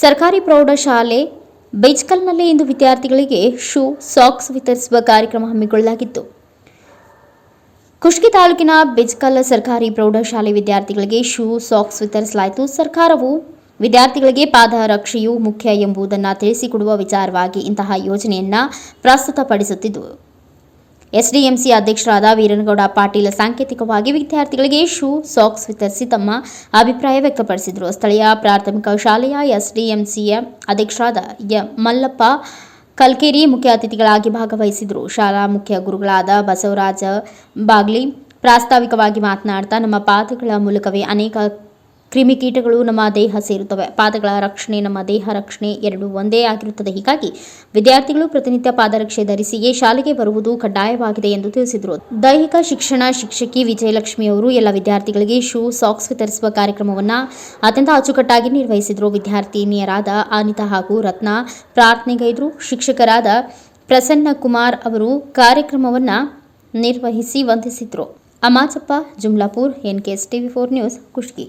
ಸರ್ಕಾರಿ ಪ್ರೌಢಶಾಲೆ ಬೈಜ್ಕಲ್ನಲ್ಲಿ ಇಂದು ವಿದ್ಯಾರ್ಥಿಗಳಿಗೆ ಶೂ, ಸಾಕ್ಸ್ ವಿತರಿಸುವ ಕಾರ್ಯಕ್ರಮ ಹಮ್ಮಿಕೊಳ್ಳಲಾಗಿತ್ತು. ಕುಷ್ಕಿ ತಾಲೂಕಿನ ಬೆಜ್ಕಲ್ ಸರ್ಕಾರಿ ಪ್ರೌಢಶಾಲೆ ವಿದ್ಯಾರ್ಥಿಗಳಿಗೆ ಶೂ, ಸಾಕ್ಸ್ ವಿತರಿಸಲಾಯಿತು. ಸರ್ಕಾರವು ವಿದ್ಯಾರ್ಥಿಗಳಿಗೆ ಪಾದರಕ್ಷೆಯು ಮುಖ್ಯ ಎಂಬುದನ್ನು ತಿಳಿಸಿಕೊಡುವ ವಿಚಾರವಾಗಿ ಇಂತಹ ಯೋಜನೆಯನ್ನು ಪ್ರಸ್ತುತಪಡಿಸುತ್ತಿದ್ದು ಎಸ್ಡಿಎಂಸಿ ಅಧ್ಯಕ್ಷರಾದ ವೀರನಗೌಡ ಪಾಟೀಲ್ ಸಾಂಕೇತಿಕವಾಗಿ ವಿದ್ಯಾರ್ಥಿಗಳಿಗೆ ಶೂ, ಸಾಕ್ಸ್ ವಿತರಿಸಿ ತಮ್ಮ ಅಭಿಪ್ರಾಯ ವ್ಯಕ್ತಪಡಿಸಿದರು. ಸ್ಥಳೀಯ ಪ್ರಾಥಮಿಕ ಶಾಲೆಯ ಎಸ್ಡಿಎಂಸಿಯ ಅಧ್ಯಕ್ಷರಾದ ಯ ಮಲ್ಲಪ್ಪ ಕಲ್ಕೇರಿ ಮುಖ್ಯ ಅತಿಥಿಗಳಾಗಿ ಭಾಗವಹಿಸಿದರು. ಶಾಲಾ ಮುಖ್ಯ ಗುರುಗಳಾದ ಬಸವರಾಜ ಬಾಗ್ಲಿ ಪ್ರಾಸ್ತಾವಿಕವಾಗಿ ಮಾತನಾಡ್ತಾ, ನಮ್ಮ ಪಾದಗಳ ಮೂಲಕವೇ ಅನೇಕ ಕ್ರಿಮಿಕೀಟಗಳು ನಮ್ಮ ದೇಹ ಸೇರುತ್ತವೆ. ಪಾದಗಳ ರಕ್ಷಣೆ ನಮ್ಮ ದೇಹ ರಕ್ಷಣೆ ಎರಡು ಒಂದೇ ಆಗಿರುತ್ತದೆ. ಹೀಗಾಗಿ ವಿದ್ಯಾರ್ಥಿಗಳು ಪ್ರತಿನಿತ್ಯ ಪಾದರಕ್ಷೆ ಧರಿಸಿಯೇ ಶಾಲೆಗೆ ಬರುವುದು ಕಡ್ಡಾಯವಾಗಿದೆ ಎಂದು ತಿಳಿಸಿದರು. ದೈಹಿಕ ಶಿಕ್ಷಣ ಶಿಕ್ಷಕಿ ವಿಜಯಲಕ್ಷ್ಮಿ ಅವರು ಎಲ್ಲ ವಿದ್ಯಾರ್ಥಿಗಳಿಗೆ ಶೂ, ಸಾಕ್ಸ್ ವಿತರಿಸುವ ಕಾರ್ಯಕ್ರಮವನ್ನು ಅತ್ಯಂತ ಅಚ್ಚುಕಟ್ಟಾಗಿ ನಿರ್ವಹಿಸಿದರು. ವಿದ್ಯಾರ್ಥಿನಿಯರಾದ ಅನಿತಾ ಹಾಗೂ ರತ್ನ ಪ್ರಾರ್ಥನೆಗೈದರು. ಶಿಕ್ಷಕರಾದ ಪ್ರಸನ್ನ ಕುಮಾರ್ ಅವರು ಕಾರ್ಯಕ್ರಮವನ್ನು ನಿರ್ವಹಿಸಿ ವಂದಿಸಿದರು. Amachappa, Jumlapur N K S TV four news, Kushtagi.